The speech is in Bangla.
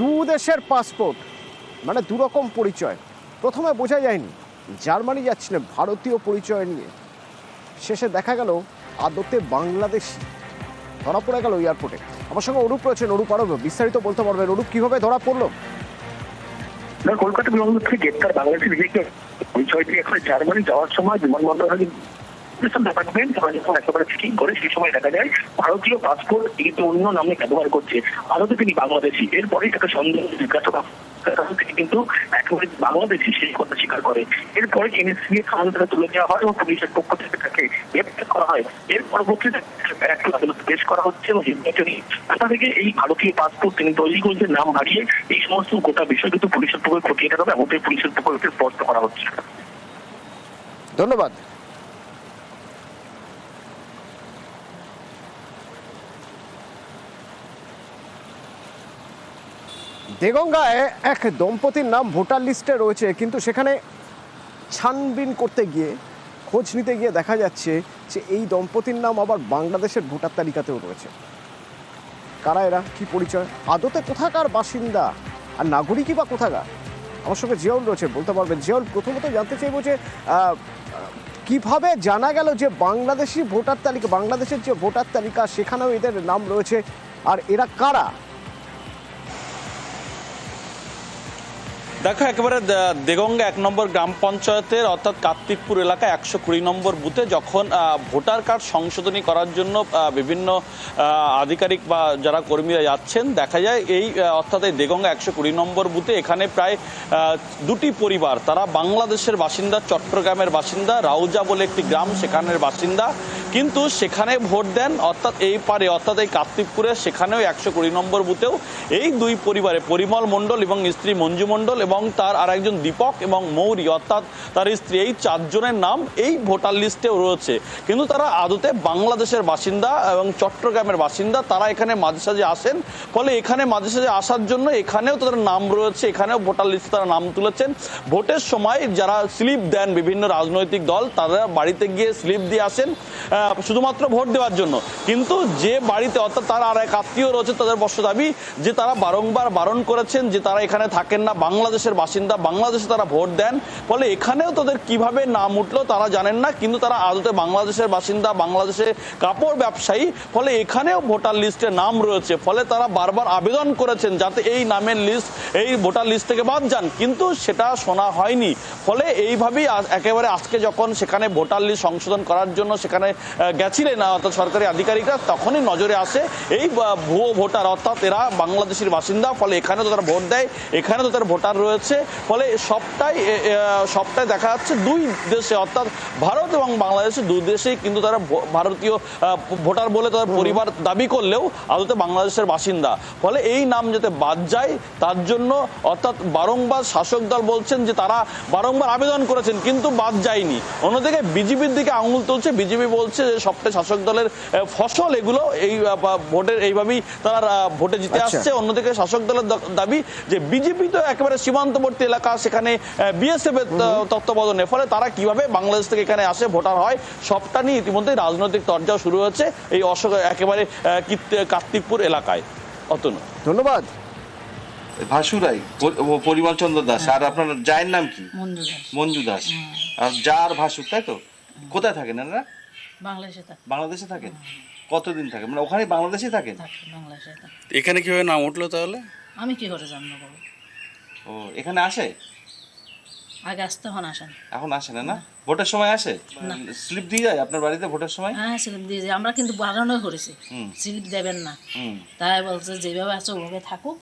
দু দেশের পাসপোর্ট মানে দুরকম পরিচয়। প্রথমে বোঝা যায়নি, জার্মানি যাচ্ছিলেন ভারতীয় পরিচয় নিয়ে। শেষে দেখা গেল আদতে বাংলাদেশি। ধরা পড়ে গেল এয়ারপোর্টে আমার সঙ্গে অরূপ রয়েছেন অরূপ আরও বিস্তারিত বলতে পারবেন। অরূপ কীভাবে ধরা পড়ল? কলকাতা বিমানবন্দর থেকে গ্রেপ্তার বাংলাদেশের পরিচয় এখানে জার্মানি যাওয়ার সময় বিমানবন্দরে ডিপার্টমেন্ট তারা যখন একেবারে চেকিং করে সেই সময় দেখা যায় ভারতীয় পাসপোর্ট কিন্তু অন্য নামে ব্যবহার করছে। আদতে তিনি বাংলাদেশি। এরপরেই তাকে সন্দেহ জিজ্ঞাসা কিন্তু একেবারে বাংলাদেশি, সেই কথা স্বীকার করে। এরপরে এনএসসি থানা তুলে দেওয়া হয় এবং পুলিশের পক্ষ থেকে তাকে গ্রেপ্তার করা হয়। এর পরবর্তীতে একটা আদালত পেশ করা হচ্ছে এবং নির্বাচনী কথা থেকে এই ভারতীয় পাসপোর্ট তিনি তৈরি করছে নাম হারিয়ে এই সমস্ত গোটা বিষয় কিন্তু পুলিশের পক্ষে খতিয়ে দেখা হবে এবং পুলিশের পক্ষে স্পষ্ট করা হচ্ছে। ধন্যবাদ। দেগঙ্গায় এক দম্পতির নাম ভোটার লিস্টে রয়েছে, কিন্তু সেখানে ছানবিন করতে গিয়ে, খোঁজ নিতে গিয়ে দেখা যাচ্ছে যে এই দম্পতির নাম আবার বাংলাদেশের ভোটার তালিকাতেও রয়েছে। কারা এরা? কি পরিচয়? আদতে কোথাকার বাসিন্দা? আর নাগরিকই বা কোথাকার? আমার সঙ্গে জিয়াউল রয়েছে, বলতে পারবেন। জিয়াউল, প্রথমত জানতে চাইব যে কীভাবে জানা গেল যে বাংলাদেশি ভোটার তালিকা, বাংলাদেশের যে ভোটার তালিকা, সেখানেও এদের নাম রয়েছে। আর এরা কারা? দেখো, একেবারে দেগঙ্গা এক নম্বর গ্রাম পঞ্চায়েতের, অর্থাৎ কার্তিকপুর এলাকা একশো কুড়ি নম্বর বুথে যখন ভোটার কার্ড সংশোধনী করার জন্য বিভিন্ন আধিকারিক বা যারা কর্মীরা যাচ্ছেন, দেখা যায় এই অর্থাৎ এই দেগঙ্গা একশো কুড়ি নম্বর বুথে এখানে প্রায় দুটি পরিবার, তারা বাংলাদেশের বাসিন্দা, চট্টগ্রামের বাসিন্দা, রাউজা বলে একটি গ্রাম, সেখানের বাসিন্দা, কিন্তু সেখানে ভোট দেন, অর্থাৎ এই পারে, অর্থাৎ এই কার্তিকপুরে, সেখানেও একশো কুড়ি নম্বর বুথেও এই দুই পরিবারে, পরিমল মণ্ডল এবং স্ত্রী মঞ্জু মণ্ডল এবং তার আর একজন দীপক এবং মৌরি, অর্থাৎ তার স্ত্রী, এই চারজনের নাম এই ভোটার লিস্টেও রয়েছে। কিন্তু তারা আদতে বাংলাদেশের বাসিন্দা এবং চট্টগ্রামের বাসিন্দা, তারা এখানে মাঝে সাঝে আসেন। ফলে এখানে মাঝে সাঝে আসার জন্য এখানেও তাদের নাম রয়েছে, এখানেও ভোটার লিস্টে তারা নাম তুলেছেন। ভোটের সময় যারা স্লিপ দেন বিভিন্ন রাজনৈতিক দল, তারা বাড়িতে গিয়ে স্লিপ দিয়ে আসেন শুধুমাত্র ভোট দেওয়ার জন্য। কিন্তু যে বাড়িতে, অর্থাৎ তার আর এক আত্মীয় রয়েছে, তাদের বর্ষ দাবি যে তারা বারংবার বারণ করেছেন যে তারা এখানে থাকেন না বাংলাদেশের বাসিন্দা বাংলাদেশে তারা ভোট দেন। ফলে এখানেও তাদের কীভাবে নাম উঠল তারা জানেন না, কিন্তু তারা আদতে বাংলাদেশের বাসিন্দা, বাংলাদেশে কাপড় ব্যবসায়ী, ফলে এখানেও ভোটার লিস্টে নাম রয়েছে। ফলে তারা বারবার আবেদন করেছেন যাতে এই নামের লিস্ট, এই ভোটার লিস্ট থেকে বাদ যান, কিন্তু সেটা শোনা হয়নি। ফলে এইভাবেই একেবারে আজকে যখন সেখানে ভোটার লিস্ট সংশোধন করার জন্য সেখানে গেছিলেন অর্থাৎ সরকারি আধিকারিকরা, তখনই নজরে আসে এই ভুয়ো ভোটার, অর্থাৎ এরা বাংলাদেশের বাসিন্দা, ফলে এখানে তো তারা ভোট দেয় এখানে তো তার ভোটার রয়েছে। ফলে সবটাই সবটাই দেখা যাচ্ছে দুই দেশে অর্থাৎ ভারত এবং বাংলাদেশে। দুই দেশেই কিন্তু তারা ভারতীয় ভোটার বলে তাদের পরিবার দাবি করলেও আদতে বাংলাদেশের বাসিন্দা। ফলে এই নাম যাতে বাদ যায় তার জন্য অর্থাৎ বারংবার শাসক দল বলছেন যে তারা বারংবার আবেদন করেছেন কিন্তু বাদ যায়নি। অন্যদিকে বিজেপির দিকে আঙুল তুলছে। বিজেপি বলছে যে সবটাই শাসক দলের ফসল এগুলো এই ভোটের এইভাবেই তারা ভোটে জিতে আচ্ছা। আসছে। অন্যদিকে শাসক দলের দাবি যে বিজেপি তো একেবারে সীমান্তবর্তী এলাকা সেখানে বিএসএফ এর তত্ত্বাবধানে। ফলে তারা কীভাবে বাংলাদেশ থেকে এখানে আসে ভোটার হয় সবটা নিয়ে ইতিমধ্যে রাজনৈতিক তরজাও শুরু হয়েছে এই অশোক একেবারে কার্তিকপুর এলাকায়। অতনু ধন্যবাদ। ভাসুরাই পরিমল চন্দ্র দাস আর আপনার জায়ের নাম কি? মঞ্জু দাস। আর যার ভাসুর তাই তো? কোথায় থাকেন এনারা বাংলাদেশে থাক- বাংলাদেশে থাকেন? কতদিন থাকেন? মানে ওখানে বাংলাদেশে থাকেন? থাকে এখানে কীভাবে নাম উঠল তাহলে? আমি কি করে জানব ও এখানে আসে? আগে আসতে হন আসেন। এখন আসে না না? ভোটের সময় আসে? স্লিপ দিয়ে যায় আপনার বাড়িতে ভোটের সময়? হ্যাঁ স্লিপ দিয়ে যায়। আমরা কিন্তু বাগানও করেছি। স্লিপ দেবেন না। তাই বলছে যেভাবে আছে ওভাবে থাকুক।